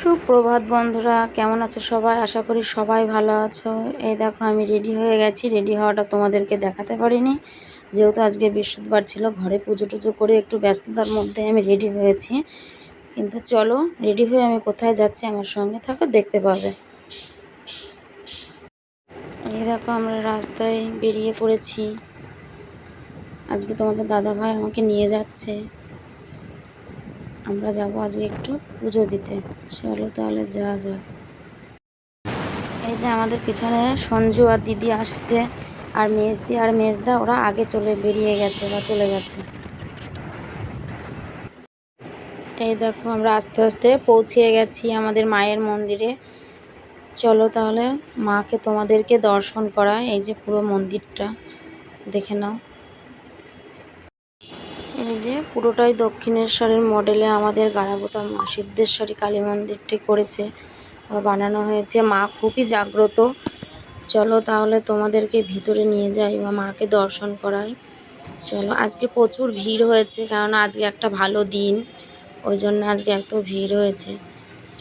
সুপ্রভাত বন্ধুরা, কেমন আছো সবাই? আশা করি সবাই ভালো আছো। এই দেখো, আমি রেডি হয়ে গেছি। রেডি হওয়াটা তোমাদেরকে দেখাতে পারিনি। যেহেতু আজকে বৃহস্পতিবার ছিল, ঘরে পুজো টুজো করে একটু ব্যস্ততার মধ্যে আমি রেডি হয়েছি। কিন্তু চলো, রেডি হয়ে আমি কোথায় যাচ্ছি আমার সঙ্গে থাকো, দেখতে পাবে। এই দেখো, আমরা রাস্তায় বেরিয়ে পড়েছি। আজকে তোমাদের দাদা ভাই আমাকে নিয়ে যাচ্ছে। আমরা যাব আজকে একটু পুজো দিতে। চলো তাহলে যা যাক। এই যে আমাদের পিছনে সঞ্জু আর দিদি আসছে, আর মেজদি আর মেজদা ওরা আগে চলে বেরিয়ে গেছে বা চলে গেছে। এই দেখো আমরা আস্তে আস্তে পৌঁছিয়ে গেছি আমাদের মায়ের মন্দিরে। চলো তাহলে মাকে তোমাদেরকে দর্শন করা এই যে পুরো মন্দিরটা। দেখে নাও। এই যে পুরোটাই দক্ষিণেশ্বরের মডেলে আমাদের গাড়াবোতা মা সিদ্ধেশ্বরী কালী মন্দিরটি করেছে বানানো হয়েছে। মা খুবই জাগ্রত। চলো তাহলে তোমাদেরকে ভিতরে নিয়ে যাই বা মাকে দর্শন করাই। চলো, আজকে প্রচুর ভিড় হয়েছে কারণ আজকে একটা ভালো দিন, ওই জন্য আজকে এত ভিড় হয়েছে।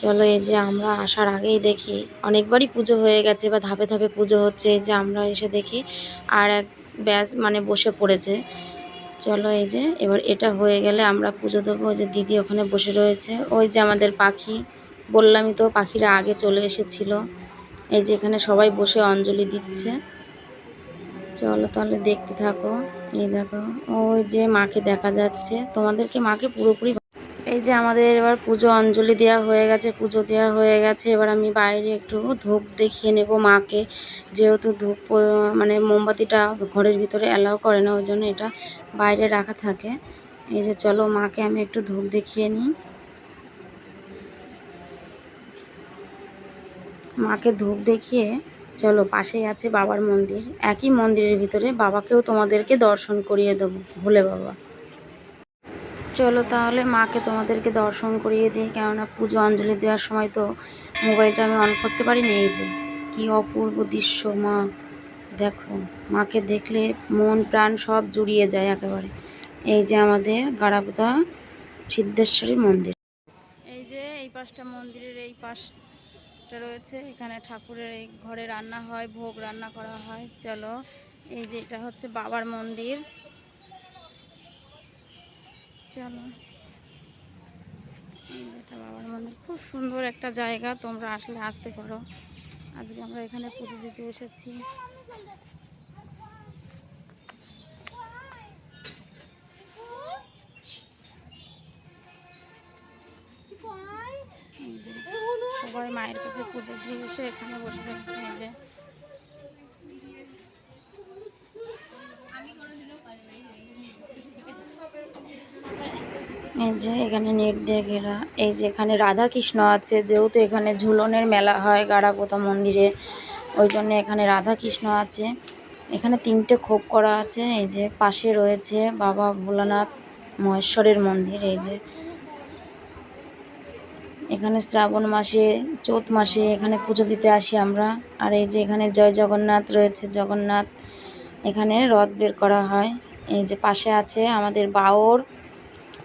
চলো, এই যে আমরা আসার আগেই দেখি, অনেকবারই পুজো হয়ে গেছে বা ধাপে ধাপে পুজো হচ্ছে, এই যে আমরা এসে দেখি আর এক ব্যাস মানে বসে পড়েছে। চলো এই যে, এবার এটা হয়ে গেলে আমরা পুজো দেবো। যে দিদি ওখানে বসে রয়েছে। ওই যে আমাদের পাখি, বললামই তো পাখিরা আগে চলে এসেছিল। এই যে এখানে সবাই বসে অঞ্জলি দিচ্ছে। চলো তাহলে দেখতে থাকো। এই দেখো, ওই যে মাকে দেখা যাচ্ছে। তোমাদেরকে মাকে পুরোপুরি এই যে আমাদের এবার পুজো অঞ্জলি দেওয়া হয়ে গেছে, পুজো দেওয়া হয়ে গেছে। এবার আমি বাইরে একটু ধূপ দেখিয়ে নেব মাকে। যেহেতু ধূপ মানে মোমবাতিটা ঘরের ভিতরে অ্যালাউ করে না, ওই জন্য এটা বাইরে রাখা থাকে। এই যে চলো মাকে আমি একটু ধূপ দেখিয়ে নিই। মাকে ধূপ দেখিয়ে চলো পাশেই আছে বাবার মন্দির। একই মন্দিরের ভিতরে বাবাকেও তোমাদেরকে দর্শন করিয়ে দেবো। ভোলে বাবা। চলো তাহলে মাকে তোমাদেরকে দর্শন করিয়ে দিই, কেননা পুজো অঞ্জলি দেওয়ার সময় তো মোবাইলটা আমি অন করতে পারিনি। এই যে, কী অপূর্ব দৃশ্য, মা। দেখো, মাকে দেখলে মন প্রাণ সব জুড়িয়ে যায় একেবারে। এই যে আমাদের গাড়াপোতা সিদ্ধেশ্বরী মন্দির। এই যে, এই পাশটা মন্দিরের এই পাশটা রয়েছে। এখানে ঠাকুরের এই ঘরে রান্না হয়, ভোগ রান্না করা হয়। চলো, এই যে এটা হচ্ছে বাবার মন্দির। চলো। এটা বাবার মন্দির। খুব সুন্দর একটা জায়গা, তোমরা আসলে আসতে পারো। আজকে আমরা এখানে পুজো দিতে এসেছি। সবাই মায়ের কাছে পুজো দিয়ে এসে এখানে বসে থাকছে যে এই যে এখানে নেট দিয়ে ঘেরা। এই যে এখানে রাধা কৃষ্ণ আছে, যেহেতু এখানে ঝুলনের মেলা হয় গাড়াপোতা মন্দিরে, ওই জন্য এখানে রাধা কৃষ্ণ আছে। এখানে তিনটে খোপ করা আছে, এই যে পাশে রয়েছে বাবা ভোলানাথ মহেশ্বরের মন্দির, এই যে। এখানে শ্রাবণ মাসে, চৈত মাসে এখানে পুজো দিতে আসি আমরা। আর এই যে এখানে জয় জগন্নাথ রয়েছে, জগন্নাথ এখানে রথ বের করা হয়। এই যে পাশে আছে আমাদের বাওর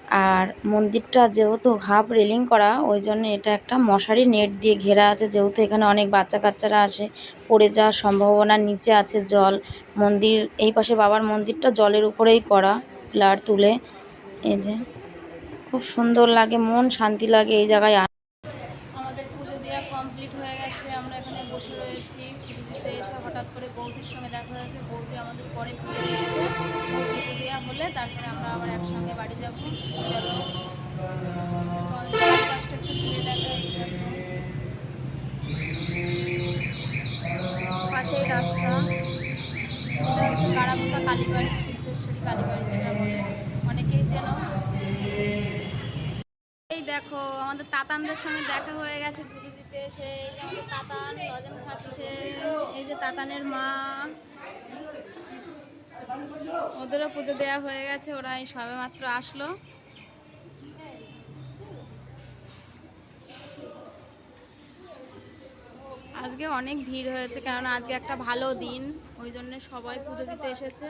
আর মন্দিরটা যেহেতু হাফ রেলিং করা, ওই জন্য এটা একটা মশারি নেট দিয়ে ঘেরা আছে। যেহেতু এখানে অনেক বাচ্চা কাচ্চারা আসে, পড়ে যাওয়ার সম্ভাবনা নিচে আছে জল। মন্দির, এই পাশে বাবার মন্দিরটা জলের উপরেই করা, পিলার তুলে। এই যে, খুব সুন্দর লাগে, মন শান্তি লাগে এই জায়গায় পাশেই রাস্তা। এটা হচ্ছে কারামুতা কালীবাড়ি, সিদ্ধেশ্বরী কালীবাড়ি যেটা বলে। অনেকেই চেনো। এই দেখো, আমাদের তাতানদের সঙ্গে দেখা হয়ে গেছে পুজো দিতে এসে তাতান লজেন খাচ্ছে। এই যে তাতানের মা। ওদেরও পুজো দেওয়া হয়ে গেছে, ওরা এই সবে মাত্র আসলো। আজকে অনেক ভিড় হয়েছে কারণ আজকে একটা ভালো দিন, ওই জন্য সবাই পুজো দিতে এসেছে।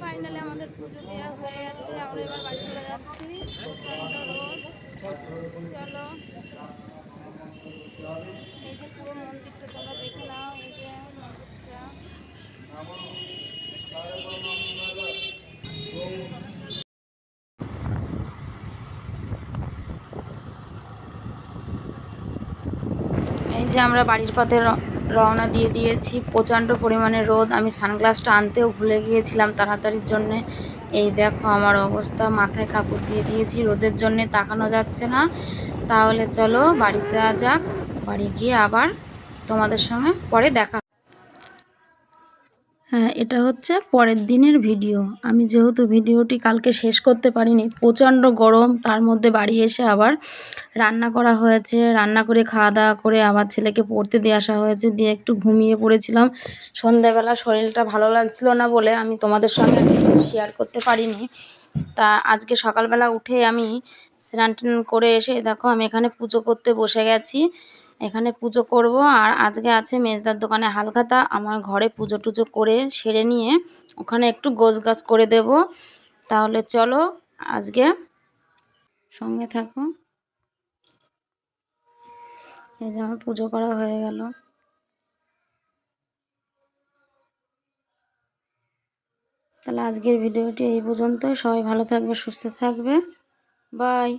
ফাইনালি আমাদের পুজো দেওয়া হয়ে গেছে, আমরা এবার বাড়ি চলে যাচ্ছি। চলো। এই যে পুরো মন্দিরটা তোমরা দেখে নাও এই যে মন্দিরটা এই যে আমরা বাড়ির পথে রওনা দিয়ে দিয়েছি, প্রচণ্ড পরিমাণে রোদ। আমি সানগ্লাসটা আনতেও ভুলে গিয়েছিলাম তাড়াতাড়ির জন্যে। এই দেখো আমার অবস্থা, মাথায় কাপড় দিয়ে দিয়েছি, রোদের জন্যে তাকানো যাচ্ছে না। তাহলে চলো বাড়ি যাওয়া যাক, বাড়ি গিয়ে আবার তোমাদের সঙ্গে পরে দেখা এটা হচ্ছে পরের দিনের ভিডিও। আমি যেহেতু ভিডিওটি কালকে শেষ করতে পারিনি, প্রচণ্ড গরম, তার মধ্যে বাড়ি এসে আবার রান্না করা হয়েছে। রান্না করে, খাওয়া দাওয়া করে আবার ছেলেকে পড়তে দিয়ে আসা হয়েছে। দিয়ে একটু ঘুমিয়ে পড়েছিলাম। সন্ধ্যাবেলা শরীরটা ভালো লাগছিল না বলে আমি তোমাদের সঙ্গে কিছু শেয়ার করতে পারিনি। তা আজকে সকালবেলা উঠে আমি স্নান করে এসে দেখো আমি এখানে পুজো করতে বসে গেছি। এখানে পুজো করব। আর আজকে আছে মেজদার দোকানে হালখাতা। আমার ঘরে পুজো টুজো করে সেরে নিয়ে ওখানে একটু গোছ গাছ করে দেব। তাহলে চলো আজকে সঙ্গে থাকো। এই যে আমার পুজো করা হয়ে গেল। তাহলে আজকের ভিডিওটি এই পর্যন্ত সবাই ভালো থাকবে, সুস্থ থাকবে। বাই।